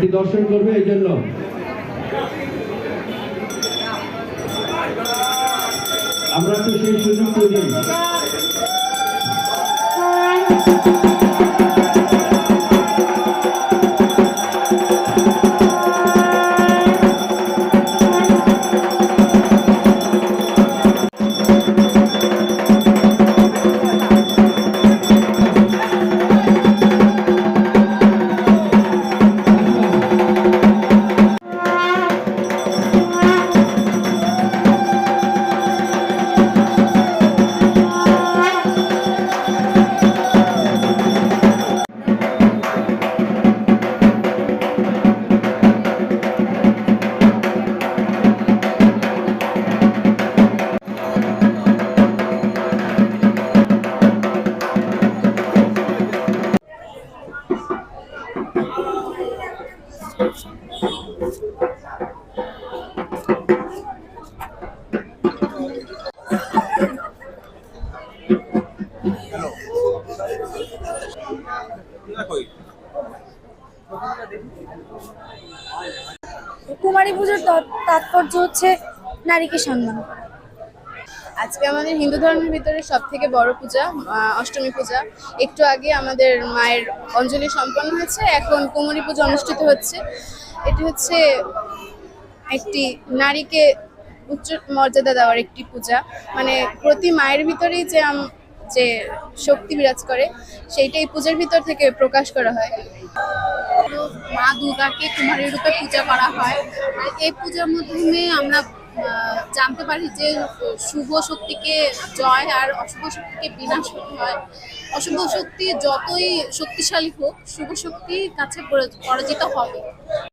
এটি দর্শন করবে এই জন্য। আমরা তো সেই সুযোগ তৈরি কুমারী পুজোর তাৎপর্য হচ্ছে নারীকে সম্মান। আজকে আমাদের হিন্দু ধর্মের ভিতরে সব থেকে বড় পূজা অষ্টমী পূজা। একটু আগে আমাদের মায়ের অঞ্জলি সম্পন্ন হয়েছে, এখন কুমারী পূজা অনুষ্ঠিত হচ্ছে। এটি হচ্ছে একটি নারীকে উচ্চ মর্যাদা দেওয়ার একটি পূজা। মানে প্রতি মায়ের ভিতরেই যে যে শক্তি বিরাজ করে, সেইটাই পূজার ভিতর থেকে প্রকাশ করা হয়। মা দুর্গাকে কুমারী রূপে পূজা করা হয়। এই পূজার মাধ্যমে আমরা জানতে পারি যে শুভ শক্তিকে জয় আর অশুভ শক্তিকে বিনাশ করতে হয়। অশুভ শক্তি যতই শক্তিশালী হোক, শুভ শক্তি কাছে পরা- পরাজিত হবে।